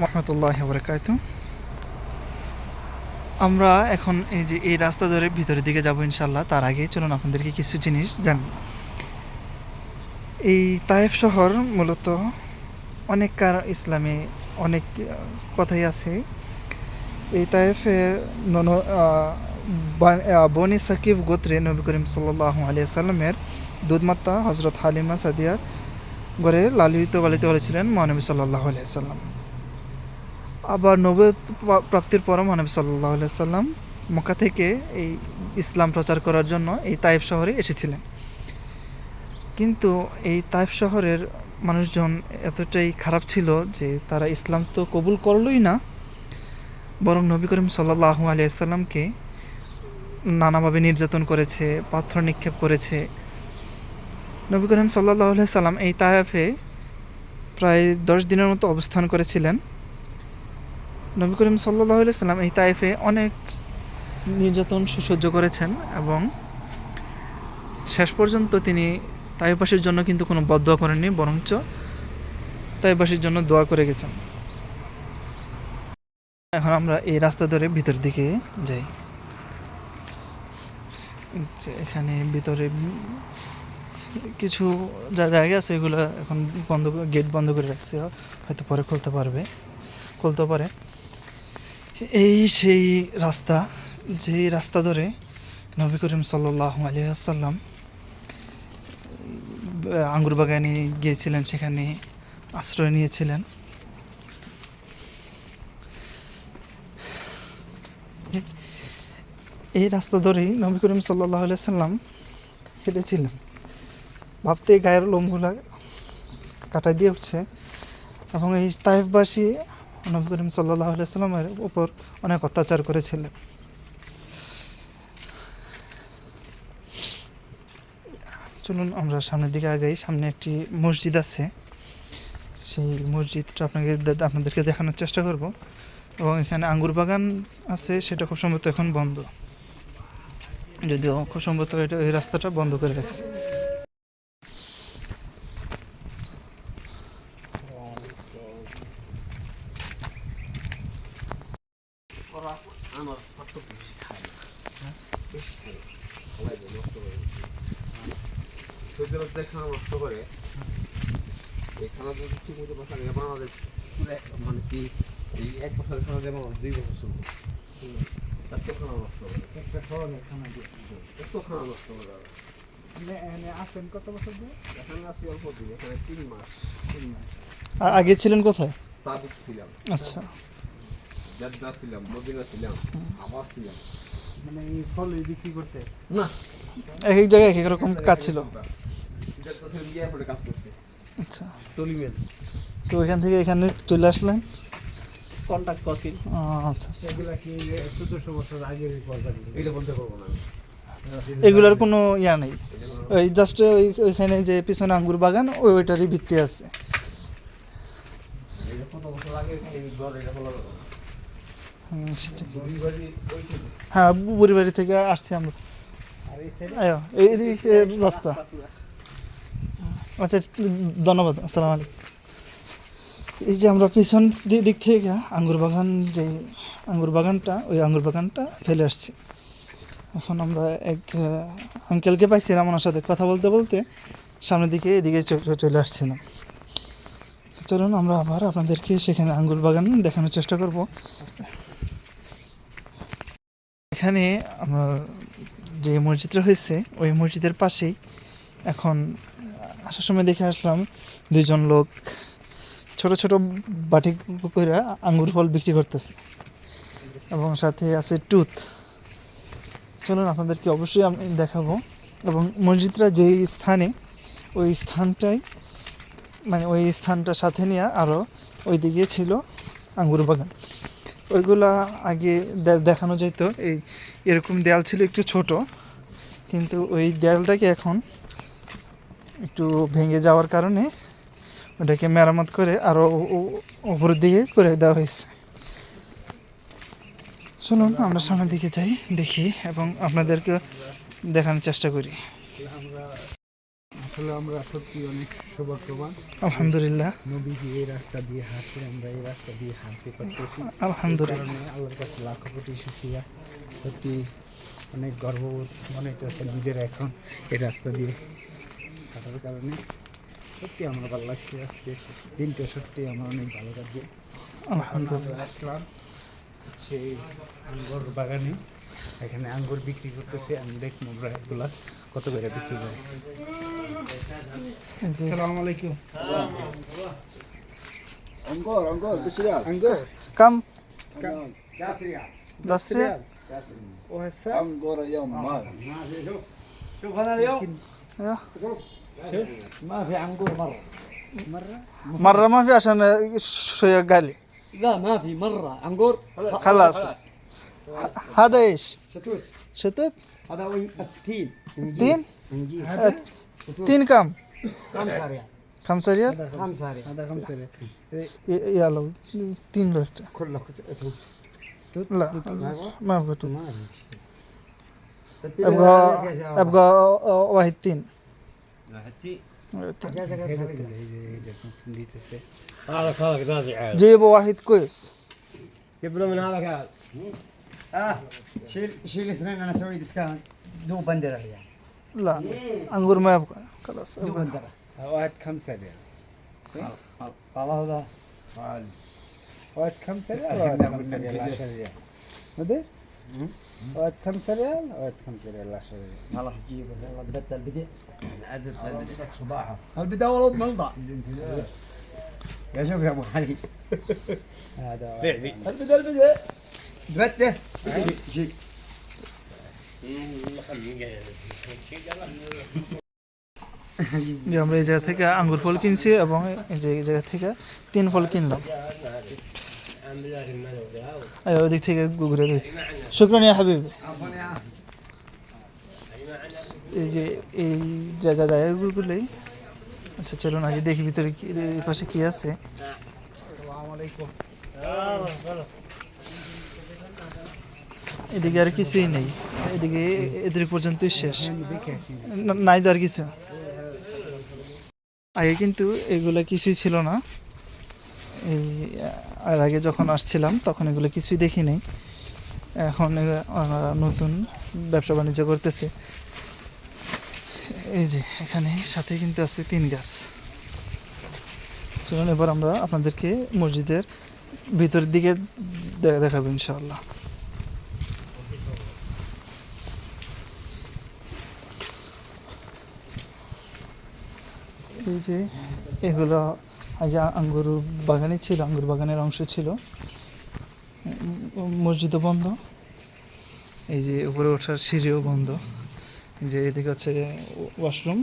বরকাত আমরা এখন এই যে এই রাস্তা ধরে ভিতরের দিকে যাব ইনশাল্লাহ তার আগে চলুন আপনাদেরকে কিছু জিনিস জান। এই তায়েফ শহর মূলত অনেক কার ইসলামে অনেক কথাই আছে। এই তায়েফের নন বনি সাকিব গোত্রে নবী করিম সাল্লাহ আলিয়া সাল্লামের দুধমাত্তা হজরত হালিমা সাদিয়ার গড়ে লালিত পালিত করেছিলেন মহানবী সাল্লাহ আলিয়া সাল্লাম আবার নবত প্রাপ্তির পর মহানবী সাল্লাহ সাল্লাম মক্কা থেকে এই ইসলাম প্রচার করার জন্য এই তাইফ শহরে এসেছিলেন। কিন্তু এই তাইফ শহরের মানুষজন এতটাই খারাপ ছিল যে তারা ইসলাম তো কবুল করলই না, বরং নবী করিম সাল্লাহ আলিয়াল্লামকে নানাভাবে নির্যাতন করেছে, পাথর নিক্ষেপ করেছে। নবী করিম সাল্লাহ সাল্লাম এই তায়েফে প্রায় দশ দিনের মতো অবস্থান করেছিলেন। নবী করিম সাল্লাহ সাল্লাম এই তাইফে অনেক নির্যাতন সহ্য করেছেন এবং শেষ পর্যন্ত তিনি তাইফবাসীর জন্য কিন্তু কোনো বদোয়া করেননি, বরঞ্চ তাইফবাসীর জন্য দোয়া করে গেছেন। এখন আমরা এই রাস্তা ধরে ভিতর দিকে যাই। এখানে ভিতরে কিছু যা জায়গা আছে, এগুলো এখন বন্ধ গেট বন্ধ করে রাখছে, হয়তো পরে খুলতে পারবে। খুলতে পারে। এই সেই রাস্তা যে রাস্তা ধরে নবী করিম সাল্লাহ আলিয়াল্লাম আঙ্গুর বাগানে গিয়েছিলেন, সেখানে আশ্রয় নিয়েছিলেন। এই রাস্তা ধরেই নবী করিম সাল্লাহ সাল্লাম হেঁটেছিলেন। ভাবতে গায়ের লোমগুলা কাটাই দিয়ে উঠছে। এবং এই তাইফবাসী নবী করিম সাল্লাহ সাল্লামের উপর অনেক অত্যাচার করেছিলেন। চলুন আমরা সামনের দিকে আগেই। সামনে একটি মসজিদ আছে। সেই মসজিদটা আপনাকে আপনাদেরকে দেখানোর চেষ্টা করব। এবং এখানে আঙ্গুর বাগান আছে, সেটা খুব সম্ভবত এখন বন্ধ। যদিও খুব সম্ভবত এটা এই রাস্তাটা বন্ধ করে রাখছে। খানা নষ্ট করে এই খানা যদি ঠিক মতো যায়, বাংলাদেশ পুরো মানে কি এই এক বছরের খানা যেমন দুই বছর চলবে। এত খানা নষ্ট করে একটা ধরনের খানা দিয়ে। এত খানা নষ্ট করে। আসেন কত বছর দিয়ে এখানে আছি অল্প দিন এখানে তিন মাস। আগে ছিলেন কোথায়? তাবিক ছিলাম। আচ্ছা। জেদ্দা ছিলাম মদিনা ছিলাম আবার ছিলাম। মানে এই ফল বিক্রি করতে? না। এক এক জায়গায় এক এক রকম কাজ ছিল। আচ্ছা। টলিমেল। তো ওইখান থেকে এখানে চলে আসলেন? কন্ট্যাক্ট কপি আচ্ছা আচ্ছা। এগুলা কি চোদ্দশো বছর আগে এটা বলতে পারব না। এগুলার কোনো ইয়া নেই। ওই জাস্ট ওইখানে যে পিছনে আঙ্গুর বাগান ওই ওইটারই ভিত্তি আছে। হ্যাঁ বুড়ি বাড়ি থেকে আসছি আমরা। আর এই সাইডে আয়ো এই এদিকে রাস্তা। আচ্ছা ধন্যবাদ, আসসালামু আলাইকুম। এই যে আমরা পিছন দিক থেকে আঙ্গুর বাগান যে আঙ্গুর বাগানটা, ওই আঙ্গুর বাগানটা ফেলে আসছি। এখন আমরা এক আঙ্কেলকে পাইছিলাম ওনার সাথে কথা বলতে বলতে, সামনের দিকে এদিকে চলে আসছিলাম। চলুন আমরা আবার আপনাদেরকে সেখানে আঙ্গুর বাগান দেখানোর চেষ্টা করব। এখানে আমরা যে মসজিদটা হয়েছে, ওই মসজিদের পাশেই এখন আসার সময় দেখে আসলাম দুইজন লোক ছোট ছোট বাটি করে আঙ্গুর ফল বিক্রি করতেছে। এবং সাথে আছে টুথ। চলুন আপনাদেরকে অবশ্যই আমি দেখাবো। এবং মসজিদরা যেই স্থানে, ওই স্থানটাই মানে ওই স্থানটা সাথে নিয়ে আরও ওই দিকে ছিল আঙ্গুর বাগান। ওইগুলা আগে দেখানো যেত এই এরকম দেয়াল ছিল একটু ছোট, কিন্তু ওই দেয়ালটাকে এখন একটু ভেঙে যাওয়ার কারণে ওটাকে মেরামত করে আরও উপরের দিকে করে দেওয়া হয়েছে। শুনুন আমরা সামনের দিকে যাই দেখি এবং আপনাদেরকে দেখানোর চেষ্টা করি। আমরা আসলে আমরা সত্যি অনেক সৌভাগ্যবান। আলহামদুলিল্লাহ। নবীজি এই রাস্তা দিয়ে হাঁটছে আমরা এই রাস্তা দিয়ে হাঁটতে পারতেছি। আলহামদুলিল্লাহ। আল্লাহর কাছে লাখো কোটি শুক্রিয়া। সত্যি অনেক গর্ববোধ মনে হচ্ছে নিজের এখন এই রাস্তা দিয়ে হাঁটার কারণে সত্যি আমার ভালো লাগছে আজকে দিনটা সত্যি আমার অনেক ভালো লাগছে আলহামদুলিল্লাহ আমরা আসলাম সেই আঙ্গুর বাগানে এখানে আঙ্গুর বিক্রি করতেছে আমি দেখবো এগুলা কত করে বিক্রি করে এই যে আসসালামু আলাইকুম অঙ্কর অঙ্কর বেশি রাখ আঙ্গুর কাম داس ريال দশ রিয়াল وهسه انقر اليوم ما شوف انا اليوم أيوه. شوف ما في عنقور مره مره مرة ما في عشان شوية قالي لا ما في مره عنقور خلاص هذا ايش؟ شتوت شتت؟ هذا وين- التين تين؟ انجيل آه، تين كم؟ خمسة ريال خمسة ريال؟ خمسة ريال هذا خمسة ريال ي- يلا تين لو كله توت توت لا ما ابغى توت ما في مشكلة ابغى ابغى واحد تين عاد جيبوا واحد كويس. جيب له من هذا قال. آه شيل شيل اثنين أنا أسوي ديسكاونت دو بندرة ريال لا انقر ما يبغى خلاص دو. بندرة. واحد خمسة ريال والله هذا واحد خمسة ريال واحد خمسة ريال 10 ريال. مدري؟ واحد خمسة ريال واحد خمسة ريال 10 ريال خلاص جيبه يلا تبدل البدء صباحه البدء والله ملضع يا شوف يا ابو علي هذا البدء البدء تبدل شيء যে আমরা এই জায়গা থেকে আঙ্গুর ফল কিনছি এবং এই যে এই জায়গা থেকে তিন ফল কিনলাম এই ওদিক থেকে ঘুরে দিই শুক্রান ইয়া হাবিব এই যে এই জায়গা জায়গাগুলোই আচ্ছা চলুন আগে দেখি ভিতরে কি পাশে কি আছে এদিকে আর কিছুই নেই এদিকে এদের পর্যন্তই শেষ নাই তো আর কিছু আগে কিন্তু এগুলো কিছুই ছিল না এই আর আগে যখন আসছিলাম, তখন এগুলো কিছুই দেখি নাই এখন নতুন ব্যবসা বাণিজ্য করতেছে। এই যে, এখানে সাথে কিন্তু আছে তিন গাছ। চলুন এবার আমরা আপনাদেরকে মসজিদের ভিতরের দিকে দেখাবো ইনশাআল্লাহ। এই যে, এগুলো আগে আঙ্গুর বাগানই ছিল, আঙ্গুর বাগানের অংশ ছিল। মসজিদও বন্ধ। এই যে উপরে ওঠার সিঁড়িও বন্ধ। যে এদিকে হচ্ছে ওয়াশরুম।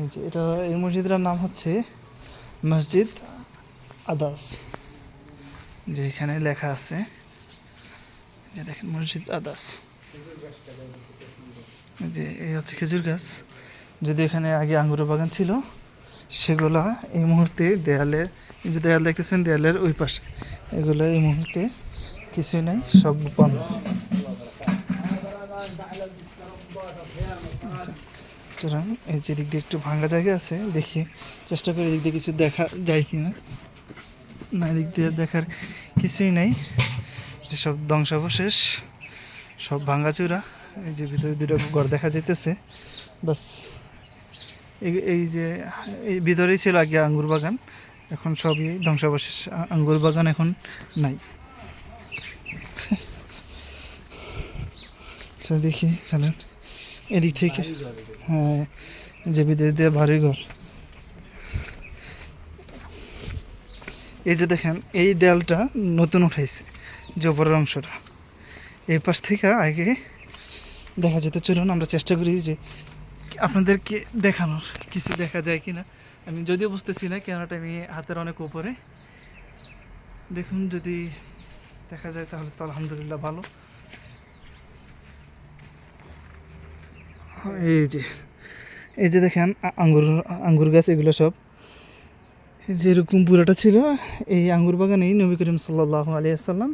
এই যে এটা, এই মসজিদটার নাম হচ্ছে মসজিদ আদাস, যে এখানে লেখা আছে যে দেখেন মসজিদ আদাস। যে, এই হচ্ছে খেজুর গাছ। যদি এখানে আগে আঙ্গুর বাগান ছিল সেগুলা এই মুহূর্তে দেয়ালের যে দেয়াল দেখতেছেন দেয়ালের ওই পাশে। এগুলো এই মুহূর্তে কিছুই নাই সব বন্ধ। আচ্ছা, সুতরাং এই যে দিক দিয়ে একটু ভাঙা জায়গা আছে দেখি চেষ্টা করি এদিক দিয়ে কিছু দেখা যায় কি না না এদিক দিয়ে দেখার কিছুই নাই। সব ধ্বংসাবশেষ সব ভাঙাচুরা এই যে ভিতরে দুটো ঘর দেখা যাইতেছে। বাস। এই যে, এই ভিতরেই ছিল আগে আঙ্গুর বাগান, এখন সবই ধ্বংসাবশেষ। আঙ্গুর বাগান এখন নাই। আচ্ছা দেখি চলেন এদিক থেকে হ্যাঁ যে ভিতরে দিয়ে ভারী ঘর। এই যে দেখেন, এই দেয়ালটা নতুন উঠাইছে উপরের অংশটা। এই পাশ থেকে আগে দেখা যেত, চলুন আমরা চেষ্টা করি যে আপনাদেরকে দেখানোর কিছু দেখা যায় কি না আমি যদিও বুঝতেছি না, ক্যামেরাটা আমি হাতের অনেক উপরে। দেখুন, যদি দেখা যায় তাহলে তো আলহামদুলিল্লাহ ভালো। এই যে এই যে দেখেন আঙ্গুর আঙ্গুর গাছ, এগুলো সব। যেরকম পুরোটা ছিল, এই আঙ্গুর বাগানেই নবী করিম সাল্লাহ আলিয়াল্লাম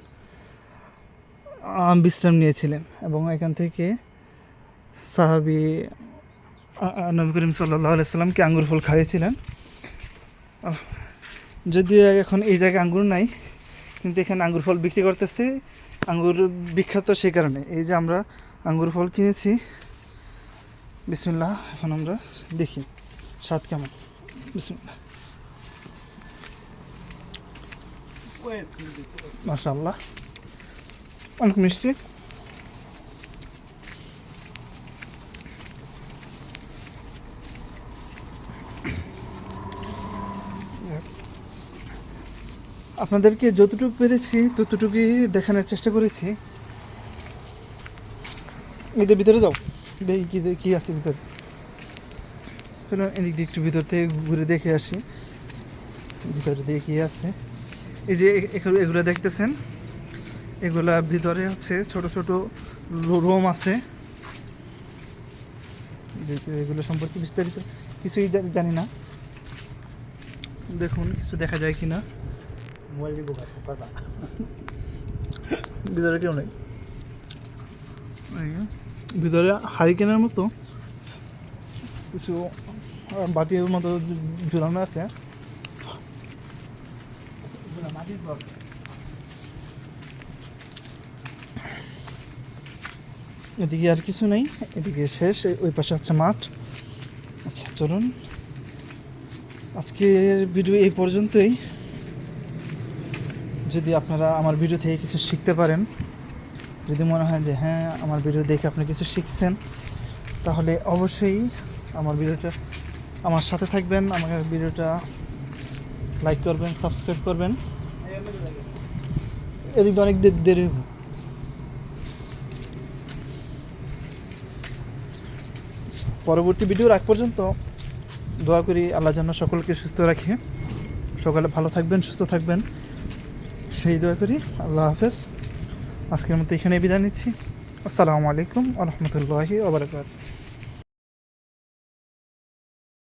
বিশ্রাম নিয়েছিলেন এবং এখান থেকে সাহাবি নবী করিম সাল্লাহ আলাইসাল্লামকে আঙ্গুর ফল খাইয়েছিলেন। যদিও এখন এই জায়গায় আঙ্গুর নাই, কিন্তু এখানে আঙ্গুর ফল বিক্রি করতেছে। আঙ্গুর বিখ্যাত সেই কারণে। এই যে আমরা আঙ্গুর ফল কিনেছি। বিসমিল্লাহ, এখন আমরা দেখি স্বাদ কেমন। বিসমিল্লাহ। মাশাআল্লাহ। অনেক মিষ্টি। আপনাদেরকে যতটুকু পেরেছি, ততটুকুই দেখানোর চেষ্টা করেছি। এদের ভিতরে যাও। দেখি কী কী আছে ভিতরে? চলো এদিক দিয়ে একটু ভিতর থেকে ঘুরে দেখে আসি। ভিতরে দিয়ে কী আছে? এই যে এগুলো দেখতেছেন? এগুলা ভিতরে হচ্ছে ছোট ছোট রোম আছে। এগুলো সম্পর্কে বিস্তারিত কিছুই জানি না। দেখুন, কিছু দেখা যায় কি না মোবাইল দিব কাছে পারবা? ভিতরে কেউ নেই। ভিতরে হারিকেনের মতো কিছু বাতির মতো ঝুলানো আছে। এদিকে আর কিছু নেই এদিকে শেষ ওই পাশে হচ্ছে মাঠ। আচ্ছা চলুন। আজকের ভিডিও এই পর্যন্তই। যদি আপনারা আমার ভিডিও থেকে কিছু শিখতে পারেন, যদি মনে হয় যে হ্যাঁ আমার ভিডিও দেখে আপনি কিছু শিখছেন, তাহলে অবশ্যই আমার ভিডিওটা আমার সাথে থাকবেন, আমাকে ভিডিওটা লাইক করবেন সাবস্ক্রাইব করবেন। এদিকে অনেক দেরি পরবর্তী ভিডিওর আগ পর্যন্ত দোয়া করি আল্লাহ যেন সকলকে সুস্থ রাখে। সকালে ভালো থাকবেন, সুস্থ থাকবেন। সেই দোয়া করি। আল্লাহ হাফেজ। আজকের মতো এখানে বিদায় নিচ্ছি। আসসালামু আলাইকুম আ রহমতুল্লাহি